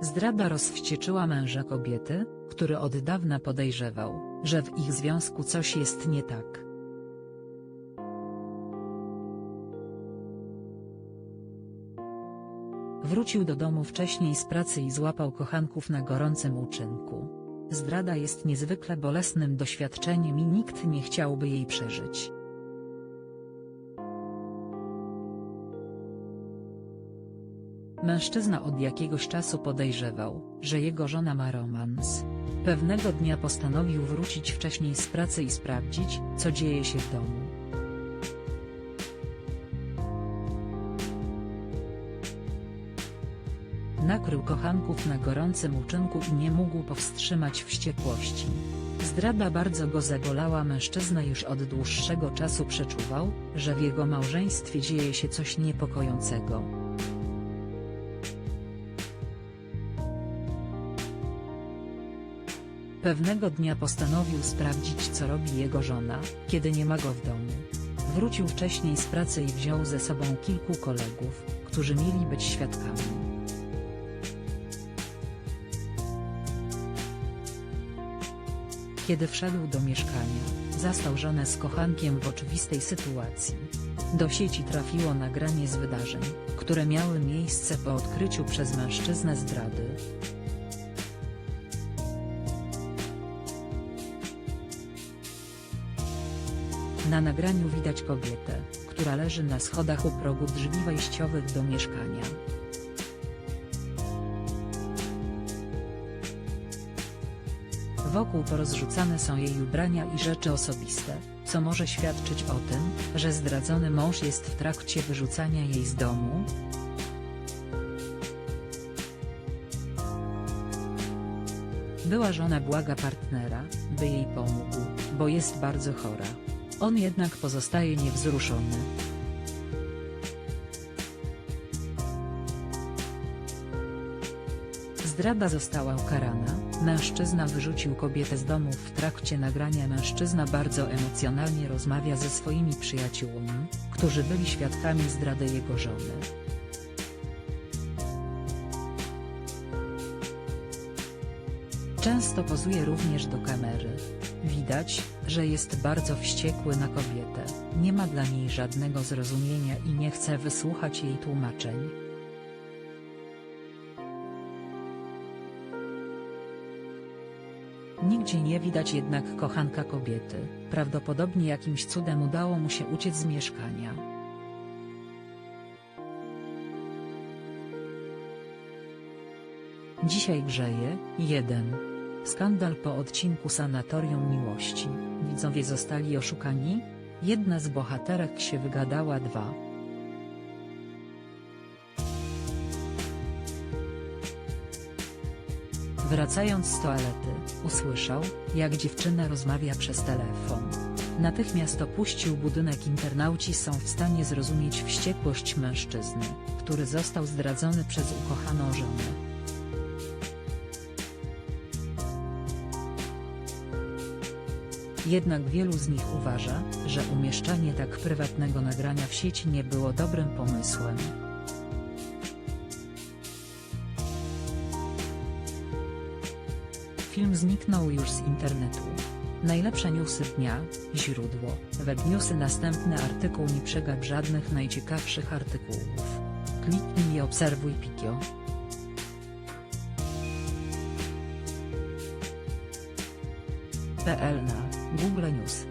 Zdrada rozwścieczyła męża kobiety, który od dawna podejrzewał, że w ich związku coś jest nie tak. Wrócił do domu wcześniej z pracy i złapał kochanków na gorącym uczynku. Zdrada jest niezwykle bolesnym doświadczeniem i nikt nie chciałby jej przeżyć. Mężczyzna od jakiegoś czasu podejrzewał, że jego żona ma romans. Pewnego dnia postanowił wrócić wcześniej z pracy i sprawdzić, co dzieje się w domu. Nakrył kochanków na gorącym uczynku i nie mógł powstrzymać wściekłości. Zdrada bardzo go zabolała mężczyzna już od dłuższego czasu przeczuwał, że w jego małżeństwie dzieje się coś niepokojącego. Pewnego dnia postanowił sprawdzić co robi jego żona, kiedy nie ma go w domu. Wrócił wcześniej z pracy i wziął ze sobą kilku kolegów, którzy mieli być świadkami. Kiedy wszedł do mieszkania, zastał żonę z kochankiem w oczywistej sytuacji. Do sieci trafiło nagranie z wydarzeń, które miały miejsce po odkryciu przez mężczyznę zdrady. Na nagraniu widać kobietę, która leży na schodach u progu drzwi wejściowych do mieszkania. Wokół porozrzucane są jej ubrania i rzeczy osobiste, co może świadczyć o tym, że zdradzony mąż jest w trakcie wyrzucania jej z domu. Była żona błaga partnera, by jej pomógł, bo jest bardzo chora. On jednak pozostaje niewzruszony. Zdrada została ukarana, mężczyzna wyrzucił kobietę z domu w trakcie nagrania mężczyzna bardzo emocjonalnie rozmawia ze swoimi przyjaciółmi, którzy byli świadkami zdrady jego żony. Często pozuje również do kamery. Widać, że jest bardzo wściekły na kobietę, nie ma dla niej żadnego zrozumienia i nie chce wysłuchać jej tłumaczeń. Nigdzie nie widać jednak kochanka kobiety, prawdopodobnie jakimś cudem udało mu się uciec z mieszkania. Dzisiaj grzeje, 1. Skandal po odcinku Sanatorium Miłości, widzowie zostali oszukani? Jedna z bohaterek się wygadała 2. Wracając z toalety, usłyszał, jak dziewczyna rozmawia przez telefon. Natychmiast opuścił budynek internauci są w stanie zrozumieć wściekłość mężczyzny, który został zdradzony przez ukochaną żonę. Jednak wielu z nich uważa, że umieszczanie tak prywatnego nagrania w sieci nie było dobrym pomysłem. Film zniknął już z internetu. Najlepsze newsy dnia, źródło, web newsy Następny artykuł nie przegap żadnych najciekawszych artykułów. Kliknij i obserwuj Pikio. PL na Google News